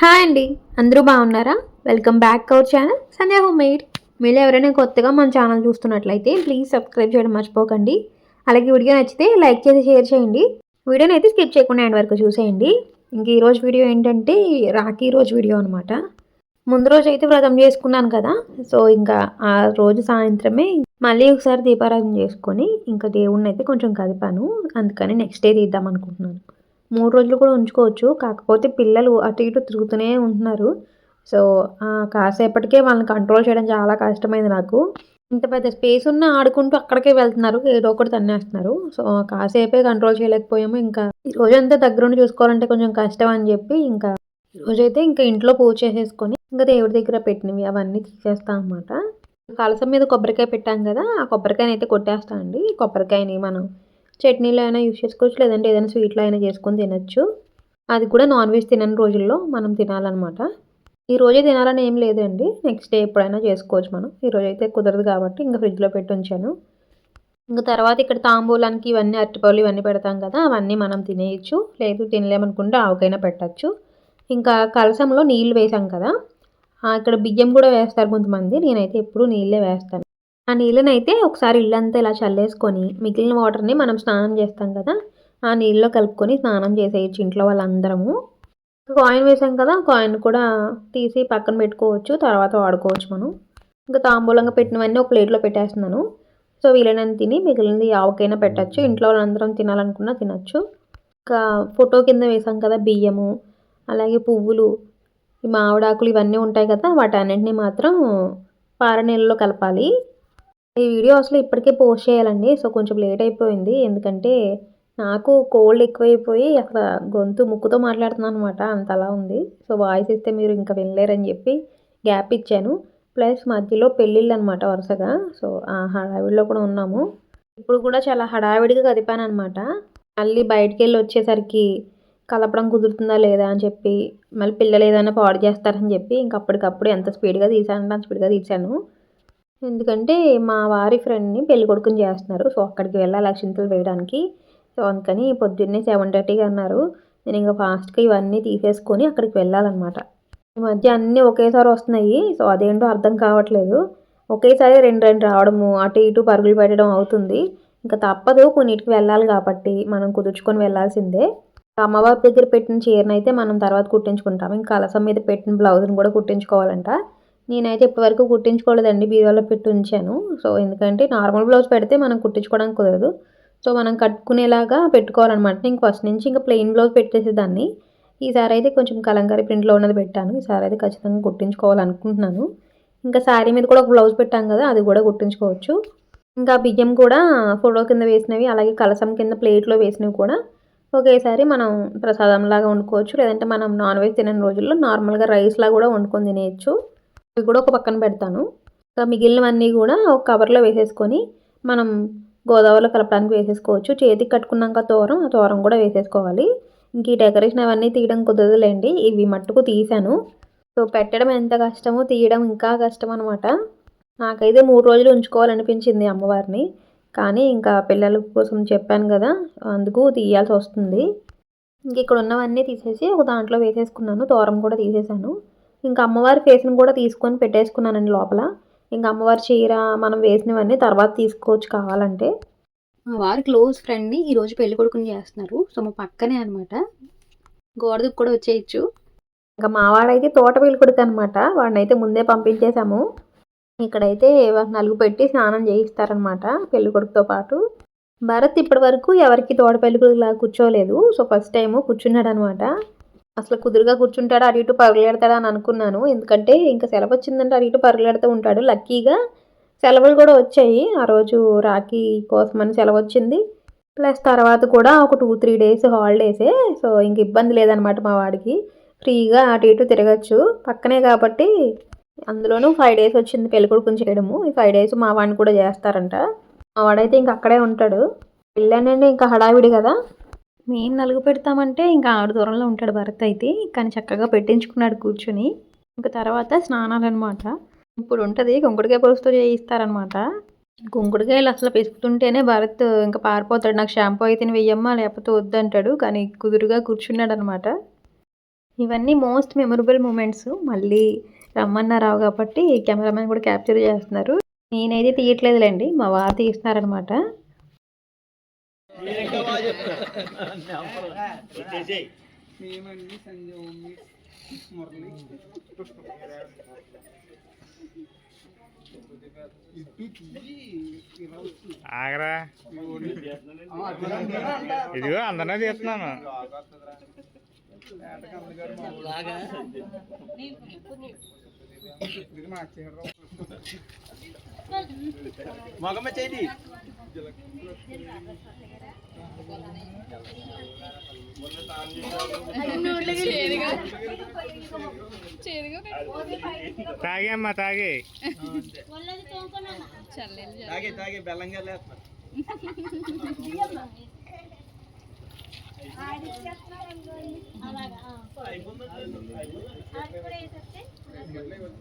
Hi అండి. అందరూ బాగున్నారా? Welcome back our channel Sandhya home made మీరు ఎవరైనా కొత్తగా మన ఛానల్ చూస్తున్నట్లయితే ప్లీజ్ సబ్స్క్రైబ్ చేయడం మర్చిపోకండి. అలాగే వీడియో నచ్చితే లైక్ చేసి షేర్ చేయండి. వీడియోని అయితే స్కిప్ చేయకుండా ఎండ్ వరకు చూసేయండి. ఇంక ఈరోజు వీడియో ఏంటంటే రాఖీ రోజు వీడియో అనమాట ముందు రోజు అయితే వ్రతం చేసుకున్నాను కదా. సో ఇంకా ఆ రోజు సాయంత్రమే మళ్ళీ ఒకసారి దీపారాధన చేసుకొని ఇంకా దేవుణ్ణి అయితే కొంచెం కదిపాను. అందుకని నెక్స్ట్ డే తీద్దాం అనుకుంటున్నాను. మూడు రోజులు కూడా ఉంచుకోవచ్చు. కాకపోతే పిల్లలు అటు ఇటు తిరుగుతూనే ఉంటున్నారు. సో ఆ, కాసేపటికే వాళ్ళని కంట్రోల్ చేయడం చాలా కష్టమైంది నాకు. ఇంత పెద్ద స్పేస్ ఉన్న ఆడుకుంటూ అక్కడికే వెళ్తున్నారు. ఏదో ఒకటి తన్నేస్తున్నారు. So కాసేపే control చేయలేకపోయాము. ఇంకా ఈ రోజంతా దగ్గరుండి చూసుకోవాలంటే కొంచెం కష్టం అని చెప్పి ఇంకా రోజైతే ఇంకా ఇంట్లో పూజ చేసేసుకొని ఇంకా దేవుడి దగ్గర పెట్టినవి అవన్నీ తీసేస్తాం అనమాట కలసం మీద కొబ్బరికాయ పెట్టాం కదా ఆ కొబ్బరికాయని అయితే కొట్టేస్తాం అండి. కొబ్బరికాయని మనం చట్నీలో అయినా యూస్ చేసుకోవచ్చు లేదంటే ఏదైనా స్వీట్లో అయినా చేసుకొని తినచ్చు. అది కూడా నాన్ వెజ్ తినని రోజుల్లో మనం తినాలన్నమాట. ఈ రోజే తినాలని ఏం లేదండి. నెక్స్ట్ డే ఎప్పుడైనా చేసుకోవచ్చు మనం. ఈరోజు అయితే కుదరదు కాబట్టి ఇంకా ఫ్రిడ్జ్లో పెట్టి ఉంచాను. ఇంకా తర్వాత ఇక్కడ తాంబూలానికి ఇవన్నీ అరటిపళ్ళు ఇవన్నీ పెడతాం కదా అవన్నీ మనం తినేయచ్చు. లేదు తినలేమనుకుంటే ఆవకైనా పెట్టచ్చు. ఇంకా కలసంలో నీళ్ళు వేసాం కదా. ఇక్కడ బియ్యం కూడా వేస్తారు కొంతమంది. నేనైతే ఎప్పుడు నీళ్ళే వేస్తాను. ఆ నీళ్ళనైతే ఒకసారి ఇల్లంతా ఇలా చల్లేసుకొని మిగిలిన వాటర్ని మనం స్నానం చేస్తాం కదా ఆ నీళ్ళలో కలుపుకొని స్నానం చేసేయచ్చు ఇంట్లో వాళ్ళందరము. కాయిన్ వేసాం కదా కాయిన్ కూడా తీసి పక్కన పెట్టుకోవచ్చు తర్వాత వాడుకోవచ్చు మనం. ఇంకా తాంబూలంగా పెట్టినవన్నీ ఒక ప్లేట్లో పెట్టేస్తున్నాను. సో వీలైనంత తిని మిగిలినది ఆవకైనా పెట్టచ్చు ఇంట్లో వాళ్ళందరం తినాలనుకున్నా తినచ్చు. ఇంకా ఫోటో కింద వేసాం కదా బియ్యము అలాగే పువ్వులు ఈ మామిడాకులు ఇవన్నీ ఉంటాయి కదా వాటన్నింటినీ మాత్రం పారనీళ్ళలో కలపాలి. ఈ వీడియో అసలు ఇప్పటికే పోస్ట్ చేయాలండి. సో కొంచెం లేట్ అయిపోయింది. ఎందుకంటే నాకు కోల్డ్ ఎక్కువైపోయి అసలు గొంతు ముక్కుతో మాట్లాడుతున్నాను అనమాట అంత అలా ఉంది. సో వాయిస్ ఇస్తే మీరు ఇంకా వినలేరని చెప్పి గ్యాప్ ఇచ్చాను. ప్లస్ మధ్యలో పెళ్ళిళ్ళు అనమాట వరుసగా. సో ఆ హడావిడిలో కూడా ఉన్నాము. ఇప్పుడు కూడా చాలా హడావిడిగా కదిపాను అనమాట మళ్ళీ బయటికి వెళ్ళి వచ్చేసరికి కలపడం కుదురుతుందా లేదా అని చెప్పి మళ్ళీ పిల్లలు ఏదైనా పాడు చేస్తారని చెప్పి ఇంక అప్పటికప్పుడు ఎంత స్పీడ్గా తీసానంటే అంత స్పీడ్గా తీసాను ఎందుకంటే మా వారి ఫ్రెండ్ని పెళ్ళి కొడుకుని చేస్తున్నారు. సో అక్కడికి వెళ్ళాలి అక్షింతలు వేయడానికి. సో అందుకని పొద్దున్నే సెవెన్ థర్టీకి అన్నారు. నేను ఇంకా ఫాస్ట్గా ఇవన్నీ తీసేసుకొని అక్కడికి వెళ్ళాలన్నమాట. ఈ మధ్య అన్నీ ఒకేసారి వస్తున్నాయి. సో అదేంటో అర్థం కావట్లేదు. ఒకేసారి రెండు రెండు రావడము అటు ఇటు పరుగులు పెట్టడం అవుతుంది. ఇంకా తప్పదు కొన్నిటికి వెళ్ళాలి కాబట్టి మనం కుదుర్చుకొని వెళ్ళాల్సిందే. అమ్మవారి దగ్గర పెట్టిన చీరను అయితే మనం తర్వాత కుట్టించుకుంటాం. ఇంకా కలసం మీద పెట్టిన బ్లౌజ్ని కూడా కుట్టించుకోవాలంట. నేనైతే ఇప్పటివరకు కుట్టించుకోలేదండి బీరువాలో పెట్టి ఉంచాను. సో ఎందుకంటే నార్మల్ బ్లౌజ్ పెడితే మనం కుట్టించుకోవడానికి కుదరదు. సో మనం కట్టుకునేలాగా పెట్టుకోవాలన్నమాట. ఇంక ఫస్ట్ నుంచి ఇంకా ప్లెయిన్ బ్లౌజ్ పెట్టేసేదాన్ని. ఈసారి అయితే కొంచెం కలంకారీ ప్రింట్లో ఉన్నది పెట్టాను. ఈసారి అయితే ఖచ్చితంగా కుట్టించుకోవాలనుకుంటున్నాను. ఇంకా శారీ మీద కూడా ఒక బ్లౌజ్ పెట్టాం కదా అది కూడా కుట్టించుకోవచ్చు. ఇంకా బియ్యం కూడా ఫోటో కింద వేసినవి అలాగే కలసం కింద ప్లేట్లో వేసినవి కూడా ఒకేసారి మనం ప్రసాదంలాగా వండుకోవచ్చు. లేదంటే మనం నాన్ వెజ్ తినని రోజుల్లో నార్మల్గా రైస్లా కూడా వండుకొని తినేయచ్చు. ఇవి కూడా ఒక పక్కన పెడతాను. ఇంకా మిగిలినవన్నీ కూడా ఒక కవర్లో వేసేసుకొని మనం గోదావరిలో కలపడానికి వేసేసుకోవచ్చు. చేతికి కట్టుకున్నాక తోరం ఆ తోరం కూడా వేసేసుకోవాలి. ఇంక ఈ డెకరేషన్ అవన్నీ తీయడం కుదరదులేండి. ఇవి మట్టుకు తీసాను సో పెట్టడం ఎంత కష్టమో తీయడం ఇంకా కష్టం అనమాట నాకైతే మూడు రోజులు ఉంచుకోవాలనిపించింది అమ్మవారిని. కానీ ఇంకా పిల్లల కోసం చెప్పాను కదా అందుకు తీయాల్సి వస్తుంది. ఇంక ఇక్కడ ఉన్నవన్నీ తీసేసి ఒక దాంట్లో వేసేసుకున్నాను. తోరం కూడా తీసేసాను. ఇంకా అమ్మవారి ఫేస్ని కూడా తీసుకొని పెట్టేసుకున్నానండి లోపల. ఇంకా అమ్మవారి చీర మనం వేసినవన్నీ తర్వాత తీసుకోవచ్చు కావాలంటే. మా వారి క్లోజ్ ఫ్రెండ్ని ఈరోజు పెళ్ళి కొడుకుని చేస్తున్నారు. సో మా పక్కనే అనమాట గోడకు కూడా వచ్చేయచ్చు. ఇంకా మా వాడైతే తోట పెళ్ళి కొడుకు అనమాట వాడినైతే ముందే పంపించేశాము. ఇక్కడైతే నలుగు పెట్టి స్నానం చేయిస్తారనమాట పెళ్ళి కొడుకుతో పాటు. భరత్ ఇప్పటి వరకు ఎవరికి తోట పెళ్ళి కొడుకులా కూర్చోలేదు. సో ఫస్ట్ టైం కూర్చున్నాడు అనమాట అసలు కుదురుగా కూర్చుంటాడు అటు ఇటు పరుగులెడతాడు అని అనుకున్నాను. ఎందుకంటే ఇంకా సెలవు వచ్చిందంటే అటు ఇటు పరుగులెడుతూ ఉంటాడు. లక్కీగా సెలవులు కూడా వచ్చాయి. ఆ రోజు రాఖీ కోసమని సెలవు వచ్చింది ప్లస్ తర్వాత కూడా ఒక టూ త్రీ డేస్ హాలిడేసే సో ఇంక ఇబ్బంది లేదనమాట మా వాడికి. ఫ్రీగా అటు ఇటు తిరగచ్చు. పక్కనే కాబట్టి అందులోనూ ఫైవ్ డేస్ వచ్చింది పెళ్ళికొడుకుని చేయడము. ఈ ఫైవ్ డేస్ మా వాడిని కూడా చేస్తారంట. మా వాడైతే ఇంక అక్కడే ఉంటాడు. వెళ్ళానండి ఇంకా హడావిడి కదా. మేము నలుగు పెడతామంటే ఇంకా ఆరు దూరంలో ఉంటాడు భరత్ అయితే. కానీ చక్కగా పెట్టించుకున్నాడు కూర్చుని. ఇంకా తర్వాత స్నానాలు అనమాట ఇప్పుడు ఉంటుంది కుంకుడుకాయ పులుసుతో చేయిస్తారనమాట. కుంకుడుకాయలు అసలు పిసుకుతుంటేనే భరత్ ఇంకా పారిపోతాడు. నాకు షాంపూ అయితే వెయ్యమ్మా లేకపోతే వద్దంటాడు. కానీ కుదురుగా కూర్చున్నాడు అనమాట ఇవన్నీ మోస్ట్ మెమొరబుల్ మూమెంట్స్. మళ్ళీ రమ్మన్నారావు కాబట్టి కెమెరామెన్ కూడా క్యాప్చర్ చేస్తున్నారు. నేనైతే తీయట్లేదులేండి. మా వారు తీస్తున్నారనమాట. మేమండి సంజయ్ మురళి ఆగరా. ఇదిగో అందరినీ తీస్తున్నాను. మగమ్మ చేయి తాగేమ్మా తాగే తాగే. తాగే బెల్లంగా లేస్తా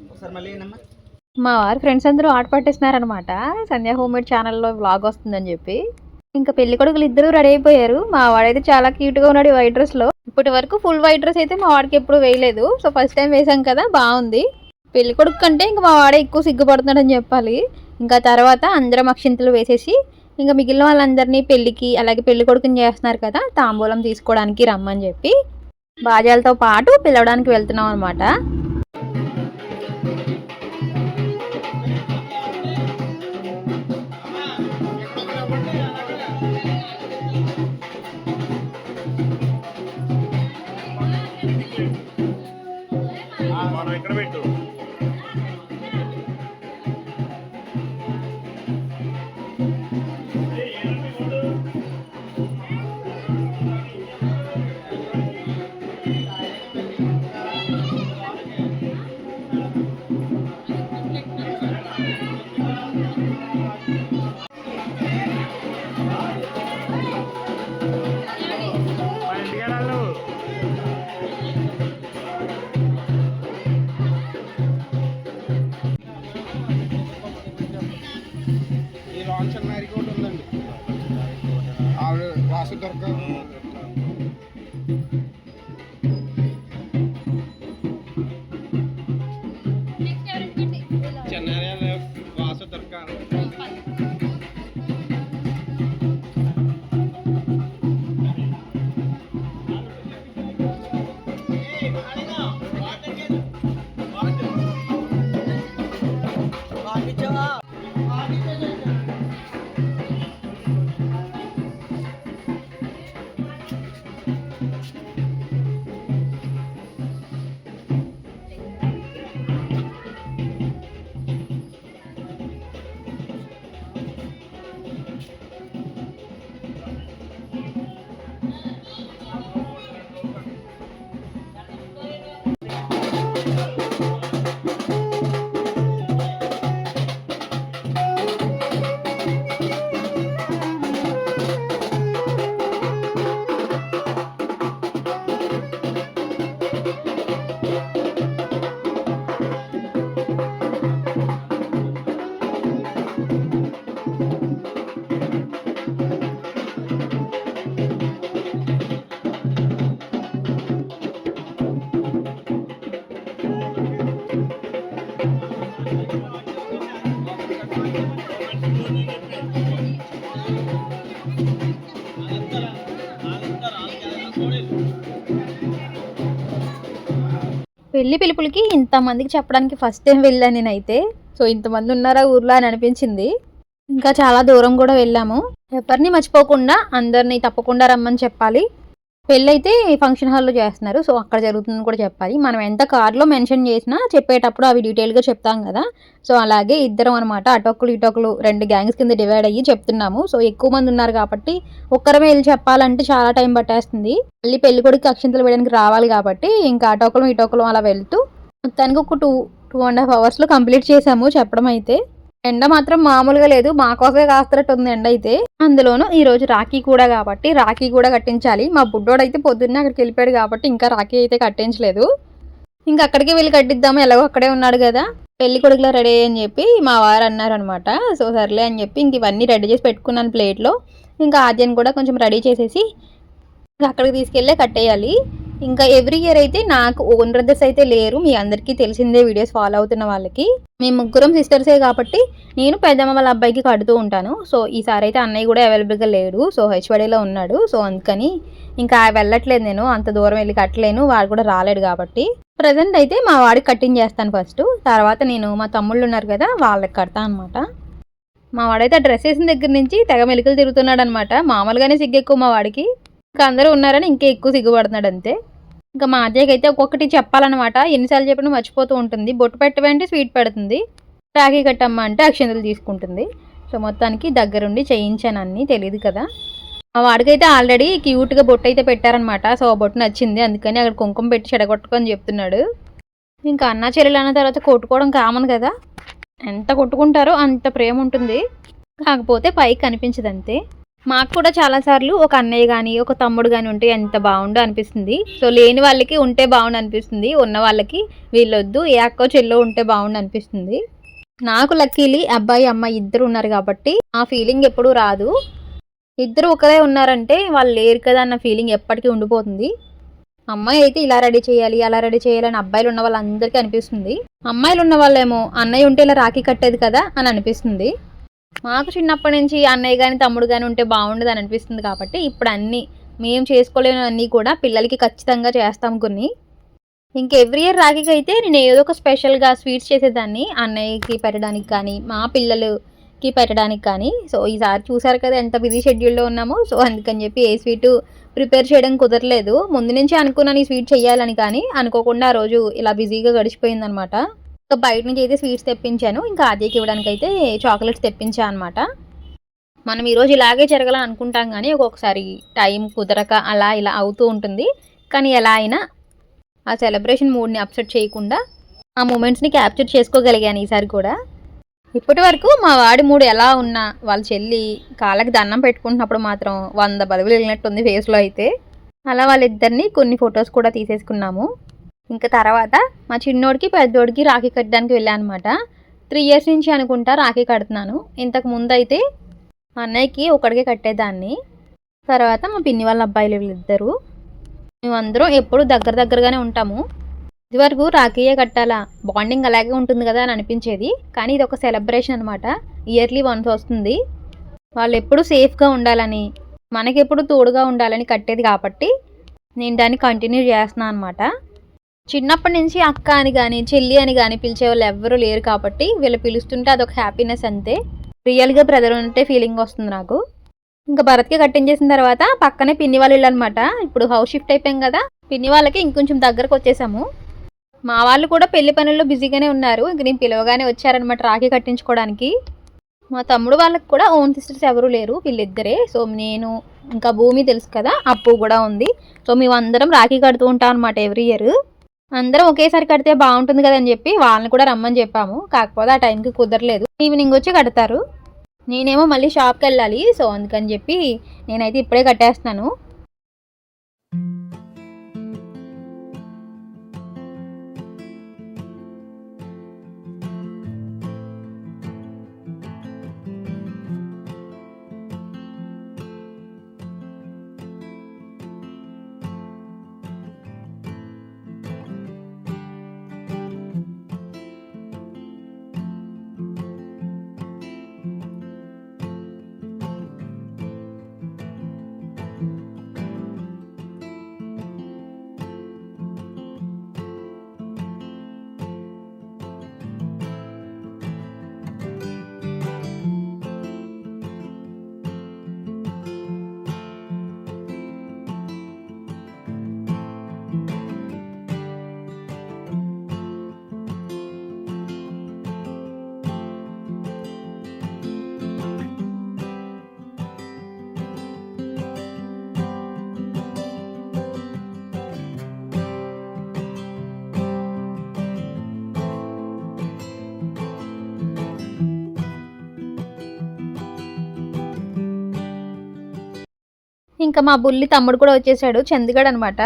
ఒకసారి మళ్ళీ ఏనమ్మా మా వారి ఫ్రెండ్స్ అందరూ ఆట పట్టేస్తున్నారనమాట సంధ్యా హోమ్మేడ్ ఛానల్లో వ్లాగ్ వస్తుందని చెప్పి. ఇంకా పెళ్ళి కొడుకులు ఇద్దరు రెడీ అయిపోయారు. మా వాడైతే చాలా క్యూట్గా ఉన్నాడు వైట్ డ్రెస్లో ఇప్పటి వరకు ఫుల్ వైట్ డ్రెస్ అయితే మా వాడికి ఎప్పుడు వేయలేదు. సో ఫస్ట్ టైం వేసాం కదా బాగుంది. పెళ్ళి కొడుకు కంటే ఇంకా మా వాడే ఎక్కువ సిగ్గుపడుతున్నాడని చెప్పాలి. ఇంకా తర్వాత అందరం అక్షింతలు వేసేసి ఇంకా మిగిలిన వాళ్ళందరినీ పెళ్ళికి అలాగే పెళ్ళి కొడుకుని చేస్తున్నారు కదా తాంబూలం తీసుకోవడానికి రమ్మని చెప్పి బాజాలతో పాటు పిలవడానికి వెళ్తున్నాం అనమాట ఆవిడ వాసు పెళ్ళి పిలుపులకి ఇంతమందికి చెప్పడానికి ఫస్ట్ టైం వెళ్ళాను నేనైతే. సో ఇంతమంది ఉన్నారా ఊర్లో అని అనిపించింది. ఇంకా చాలా దూరం కూడా వెళ్ళాము. ఎవరిని మర్చిపోకుండా అందరినీ తప్పకుండా రమ్మని చెప్పాలి. పెళ్ళైతే ఫంక్షన్ హాల్లో చేస్తున్నారు. సో అక్కడ జరుగుతుందని కూడా చెప్పాలి. మనం ఎంత కార్లో మెన్షన్ చేసినా చెప్పేటప్పుడు అవి డీటెయిల్గా చెప్తాం కదా. సో అలాగే ఇద్దరం అనమాట అటొక్కలు ఇటొక్కలు రెండు గ్యాంగ్స్ కింద డివైడ్ అయ్యి చెప్తున్నాము. సో ఎక్కువ మంది ఉన్నారు కాబట్టి ఒక్కరమే వెళ్ళి చెప్పాలంటే చాలా టైం పట్టేస్తుంది. మళ్ళీ పెళ్ళి కొడుకు అక్షింతలు వేయడానికి రావాలి కాబట్టి ఇంకా అటొకలం ఇటొకలం అలా వెళ్తూ మొత్తానికి ఒక టూ టూ అండ్ హాఫ్ అవర్స్లో కంప్లీట్ చేసాము చెప్పడం అయితే ఎండ మాత్రం మామూలుగా లేదు. మా కోసమే కాస్తున్నట్టు ఉంది ఎండ అయితే. అందులోనూ ఈ రోజు రాఖీ కూడా కాబట్టి రాఖీ కూడా కట్టించాలి. మా బుడ్డోడు అయితే పొద్దున్నే అక్కడికి వెళ్ళిపోయాడు కాబట్టి ఇంకా రాఖీ అయితే కట్టించలేదు. ఇంకా అక్కడికి వెళ్ళి కట్టిద్దాము. ఎలాగో అక్కడే ఉన్నాడు కదా. పెళ్ళి కొడుకులో రెడీ అని చెప్పి మా వారు అన్నారనమాట సో సర్లే అని చెప్పి ఇంక ఇవన్నీ రెడీ చేసి పెట్టుకున్నాను ప్లేట్లో. ఇంకా ఆద్యాన్ని కూడా కొంచెం రెడీ చేసేసి అక్కడికి తీసుకెళ్ళే కట్టేయాలి. ఇంకా ఎవ్రీ ఇయర్ అయితే నాకు ఓన్ బ్రదర్స్ అయితే లేరు. మీ అందరికీ తెలిసిందే వీడియోస్ ఫాలో అవుతున్న వాళ్ళకి. మేము ముగ్గురం సిస్టర్సే కాబట్టి నేను పెద్దమ్మ వాళ్ళ అబ్బాయికి కడుతూ ఉంటాను. సో ఈసారి అయితే అన్నయ్య కూడా అవైలబుల్గా లేడు. సో హెచ్వడిలో ఉన్నాడు. సో అందుకని ఇంకా వెళ్ళట్లేదు నేను. అంత దూరం వెళ్ళి కట్టలేను. వాడు కూడా రాలేడు కాబట్టి. ప్రజెంట్ అయితే మా వాడికి కట్టింగ్ చేస్తాను ఫస్ట్ తర్వాత నేను మా తమ్ముళ్ళు ఉన్నారు కదా వాళ్ళకి కడతాను అనమాట మా వాడైతే డ్రెస్ వేసిన దగ్గర నుంచి తెగ మెలికలు తిరుగుతున్నాడు అనమాట మామూలుగానే సిగ్గెక్కువ మా వాడికి. ఇంకా అందరూ ఉన్నారని ఇంకా ఎక్కువ సిగ్గుపడుతున్నాడు అంతే ఇంకా మా అజయ్కి అయితే ఒక్కొక్కటి చెప్పాలన్నమాట. ఎన్నిసార్లు చెప్పినా మర్చిపోతూ ఉంటుంది. బొట్టు పెట్టవంటే స్వీట్ పెడుతుంది. రాఖీ కట్టమ్మ అంటే అక్షంతలు తీసుకుంటుంది. సో మొత్తానికి దగ్గరుండి చేయించాను అన్నీ తెలియదు కదా. మా వాడికైతే ఆల్రెడీ క్యూట్గా బొట్టు అయితే పెట్టారనమాట సో ఆ బొట్టు నచ్చింది. అందుకని అక్కడ కుంకుమ పెట్టి చెడగొట్టుకొని చెప్తున్నాడు. ఇంకా అన్న చెల్లెలు అన్న తర్వాత కొట్టుకోవడం కామన్ కదా. ఎంత కొట్టుకుంటారో అంత ప్రేమ ఉంటుంది. కాకపోతే పైకి కనిపించదంతే. మాకు కూడా చాలాసార్లు ఒక అన్నయ్య కానీ ఒక తమ్ముడు కానీ ఉంటే ఎంత బాగుండో అనిపిస్తుంది. సో లేని వాళ్ళకి ఉంటే బాగుండు అనిపిస్తుంది. ఉన్న వాళ్ళకి వీళ్ళొద్దు ఏ అక్కో చెల్లో ఉంటే బాగుండు అనిపిస్తుంది. నాకు లక్కీలీ అబ్బాయి అమ్మాయి ఇద్దరు ఉన్నారు కాబట్టి ఆ ఫీలింగ్ ఎప్పుడూ రాదు. ఇద్దరు ఒకరే ఉన్నారంటే వాళ్ళు లేరు కదా అన్న ఫీలింగ్ ఎప్పటికీ ఉండిపోతుంది. అమ్మాయి అయితే ఇలా రెడీ చేయాలి అలా రెడీ చేయాలని అబ్బాయిలు ఉన్న వాళ్ళందరికీ అనిపిస్తుంది. అమ్మాయిలు ఉన్న వాళ్ళేమో అన్నయ్య ఉంటే ఇలా రాఖీ కట్టేది కదా అని అనిపిస్తుంది. మాకు చిన్నప్పటి నుంచి అన్నయ్య కానీ తమ్ముడు కానీ ఉంటే బాగుండదు అని అనిపిస్తుంది కాబట్టి ఇప్పుడు అన్నీ మేము చేసుకోలేనివన్నీ కూడా పిల్లలకి ఖచ్చితంగా చేస్తాం కొన్ని. ఇంక ఎవ్రీ ఇయర్ రాఖీకి అయితే నేను ఏదో ఒక స్పెషల్గా స్వీట్స్ చేసేదాన్ని అన్నయ్యకి పెట్టడానికి కానీ మా పిల్లలకి పెట్టడానికి కానీ. సో ఈసారి చూసారు కదా ఎంత బిజీ షెడ్యూల్లో ఉన్నామో. సో అందుకని చెప్పి ఏ స్వీటు ప్రిపేర్ చేయడం కుదరలేదు. ముందు నుంచి అనుకున్నాను ఈ స్వీట్ చేయాలని కానీ అనుకోకుండా ఆ రోజు ఇలా బిజీగా గడిచిపోయిందనమాట ఇంకా బయట నుంచి అయితే స్వీట్స్ తెప్పించాను. ఇంకా ఆదికి ఇవ్వడానికి అయితే చాక్లెట్స్ తెప్పించాను అనమాట మనం ఈరోజు ఇలాగే జరగాలని అనుకుంటాం కానీ ఒక్కొక్కసారి టైం కుదరక అలా ఇలా అవుతూ ఉంటుంది. కానీ ఎలా అయినా ఆ సెలబ్రేషన్ మూడ్ని అప్సెట్ చేయకుండా ఆ మూమెంట్స్ని క్యాప్చర్ చేసుకోగలిగాను ఈసారి కూడా. ఇప్పటి వరకు మా వాడి మూడు ఎలా ఉన్నా వాళ్ళ చెల్లి కాళ్ళకి దండం పెట్టుకుంటున్నప్పుడు మాత్రం వంద బదువులు వెళ్ళినట్టుంది ఫేస్లో అయితే. అలా వాళ్ళిద్దరిని కొన్ని ఫొటోస్ కూడా తీసేసుకున్నాము. ఇంకా తర్వాత మా చిన్నోడికి పెద్దోడికి రాఖీ కట్టడానికి వెళ్ళాను అనమాట త్రీ ఇయర్స్ నుంచి అనుకుంటా రాఖీ కడుతున్నాను. ఇంతకు ముందు అయితే మా అన్నయ్యకి ఒకడికే కట్టేదాన్ని. తర్వాత మా పిన్ని వాళ్ళ అబ్బాయిలు వీళ్ళిద్దరు. మేమందరం ఎప్పుడు దగ్గర దగ్గరగానే ఉంటాము. ఇదివరకు రాఖీయే కట్టాలా? బాండింగ్ అలాగే ఉంటుంది కదా అని అనిపించేది. కానీ ఇది ఒక సెలబ్రేషన్ అనమాట ఇయర్లీ వన్స్ వస్తుంది. వాళ్ళు ఎప్పుడు సేఫ్గా ఉండాలని మనకెప్పుడు తోడుగా ఉండాలని కట్టేది కాబట్టి నేను దాన్ని కంటిన్యూ చేస్తున్నాను అనమాట చిన్నప్పటి నుంచి అక్క అని కానీ చెల్లి అని కానీ పిలిచే వాళ్ళు ఎవ్వరూ లేరు కాబట్టి వీళ్ళు పిలుస్తుంటే అదొక హ్యాపీనెస్ అంతే. రియల్గా బ్రదర్ ఉంటే ఫీలింగ్ వస్తుంది నాకు. ఇంకా భరత్కి కట్టించేసిన తర్వాత పక్కనే పిన్ని వాళ్ళు అనమాట ఇప్పుడు హౌస్ షిఫ్ట్ అయిపోయాం కదా పిన్ని వాళ్ళకి ఇంకొంచెం దగ్గరకు వచ్చేసాము. మా వాళ్ళు కూడా పెళ్ళి పనుల్లో బిజీగానే ఉన్నారు. ఇంక నేను పిలవగానే వచ్చారనమాట రాఖీ కట్టించుకోవడానికి. మా తమ్ముడు వాళ్ళకి కూడా ఓన్ సిస్టర్స్ ఎవరూ లేరు వీళ్ళిద్దరే. సో నేను ఇంకా భూమి తెలుసు కదా అప్పు కూడా ఉంది. సో మేము అందరం రాఖీ కడుతూ ఉంటాం అనమాట ఎవ్రీ ఇయర్ అందరం ఒకేసారి కడితే బాగుంటుంది కదా అని చెప్పి వాళ్ళని కూడా రమ్మని చెప్పాము. కాకపోతే ఆ టైంకి కుదరలేదు. ఈవినింగ్ వచ్చి కడతారు. నేనేమో మళ్ళీ షాప్కి వెళ్ళాలి. సో అందుకని చెప్పి నేనైతే ఇప్పుడే కట్టేస్తున్నాను. ఇంకా మా బుల్లి తమ్ముడు కూడా వచ్చేసాడు చందిగడ్ అనమాట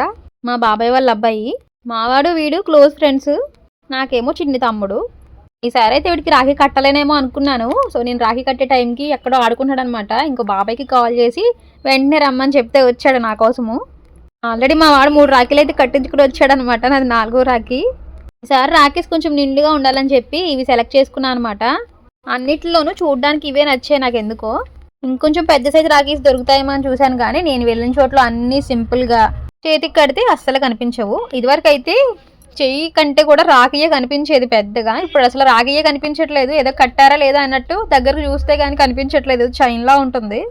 మా బాబాయ్ వాళ్ళ అబ్బాయి. మావాడు వీడు క్లోజ్ ఫ్రెండ్స్. నాకేమో చిన్ని తమ్ముడు. ఈసారి అయితే వీడికి రాఖీ కట్టలేనేమో అనుకున్నాను. సో నేను రాఖీ కట్టే టైంకి ఎక్కడో ఆడుకుంటాడు అనమాట ఇంకో బాబాయ్కి కాల్ చేసి వెంటనే రమ్మని చెప్తే వచ్చాడు నా కోసము. ఆల్రెడీ మా వాడు మూడు రాఖీలు అయితే కట్టించుకుని వచ్చాడనమాట నాది నాలుగో రాఖీ. ఈసారి రాఖీస్ కొంచెం నిండుగా ఉండాలని చెప్పి ఇవి సెలెక్ట్ చేసుకున్నాను అనమాట అన్నిటిలోనూ చూడడానికి ఇవే నచ్చాయి నాకు ఎందుకో ఇంకొంచెం పెద్ద సైజు రాఖీస్ దొరుకుతాయేమో అని చూశాను కానీ నేను వెళ్ళిన చోట్ల అన్నీ సింపుల్గా చేతికి కడితే అస్సలు కనిపించవు. ఇదివరకు అయితే చెయ్యి కంటే కూడా రాఖీయే కనిపించేది పెద్దగా. ఇప్పుడు అసలు రాఖీయే కనిపించట్లేదు. ఏదో కట్టారా లేదా అన్నట్టు దగ్గరకు చూస్తే కానీ కనిపించట్లేదు. చైన్లా ఉంటుంది.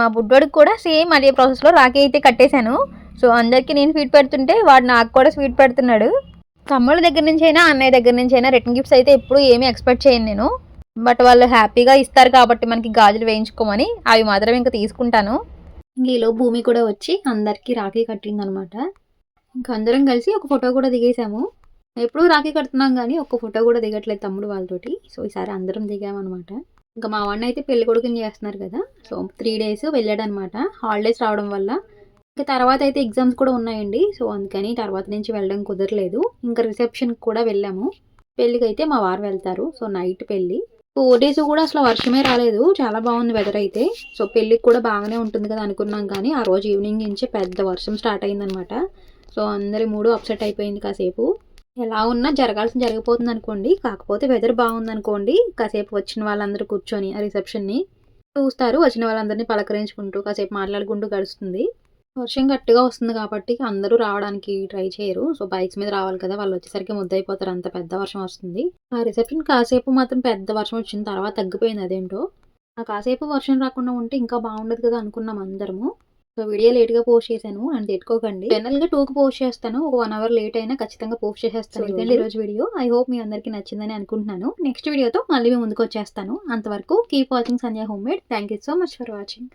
మా బుడ్డోడికి కూడా సేమ్ అదే ప్రాసెస్లో రాఖీ అయితే కట్టేశాను. సో అందరికీ నేను స్వీట్ పెడుతుంటే వాడు నాకు కూడా స్వీట్ పెడుతున్నాడు. తమ్ముళ్ళ దగ్గర నుంచి అయినా అన్నయ్య దగ్గర నుంచి అయినా రిటర్న్ గిఫ్ట్స్ అయితే ఎప్పుడు ఏమీ ఎక్స్పెక్ట్ చేయను నేను. బట్ వాళ్ళు హ్యాపీగా ఇస్తారు కాబట్టి మనకి గాజులు వేయించుకోమని అవి మాత్రం ఇంకా తీసుకుంటాను. ఇంకలో భూమి కూడా వచ్చి అందరికీ రాఖీ కట్టిందనమాట. ఇంకా అందరం కలిసి ఒక ఫోటో కూడా దిగేసాము. ఎప్పుడు రాఖీ కడుతున్నాం కానీ ఒక్క ఫోటో కూడా దిగట్లేదు తమ్ముడు వాళ్ళతోటి. సో ఈసారి అందరం దిగామన్నమాట ఇంకా మా వాడిని అయితే పెళ్ళి కొడుకుని చేస్తున్నారు కదా. సో త్రీ డేస్ వెళ్ళాడనమాట. హాలిడేస్ రావడం వల్ల. ఇంకా తర్వాత అయితే ఎగ్జామ్స్ కూడా ఉన్నాయండి. సో అందుకని తర్వాత నుంచి వెళ్ళడం కుదరలేదు. ఇంకా రిసెప్షన్కి కూడా వెళ్ళాము. పెళ్ళికి అయితే మా వారు వెళ్తారు. సో నైట్ పెళ్ళి. ఫోర్ డేస్ కూడా అసలు వర్షమే రాలేదు. చాలా బాగుంది వెదర్ అయితే. సో పెళ్ళికి కూడా బాగానే ఉంటుంది కదా అనుకున్నాం కానీ ఆ రోజు ఈవినింగ్ నుంచి పెద్ద వర్షం స్టార్ట్ అయిందనమాట. సో అందరి మూడు అప్సెట్ అయిపోయింది కాసేపు. ఎలా ఉన్నా జరగాల్సిన జరిగిపోతుంది అనుకోండి. కాకపోతే వెదర్ బాగుంది అనుకోండి. కాసేపు వచ్చిన వాళ్ళందరూ కూర్చొని ఆ రిసెప్షన్ని చూస్తారు. వచ్చిన వాళ్ళందరినీ పలకరించుకుంటూ కాసేపు మాట్లాడుకుంటూ గడుస్తుంది. వర్షం గట్టిగా వస్తుంది కాబట్టి అందరూ రావడానికి ట్రై చేయరు. సో బైక్స్ మీద రావాలి కదా వాళ్ళు వచ్చేసరికి ముద్దయిపోతారు. అంత పెద్ద వర్షం వస్తుంది. ఆ రిసెప్షన్ కాసేపు మాత్రం పెద్ద వర్షం వచ్చిన తర్వాత తగ్గిపోయింది అదేంటో. ఆ కాసేపు వర్షం రాకుండా ఉంటే ఇంకా బాగుండదు కదా అనుకున్నాం అందరము. సో వీడియో లేట్గా పోస్ట్ చేశాను. అని తిట్టుకోకండి జనరల్గా టూకి పోస్ట్ చేస్తాను. ఒక వన్ అవర్ లేట్ అయినా ఖచ్చితంగా పోస్ట్ చేసేస్తాను. ఇదండి ఈరోజు వీడియో. ఐ హోప్ మీ అందరికీ నచ్చిందని అనుకుంటున్నాను. నెక్స్ట్ వీడియోతో మళ్ళీ మీ ముందుకు వచ్చేస్తాను. అంతవరకు keep watching Sandhya home made. Thank you so much for watching.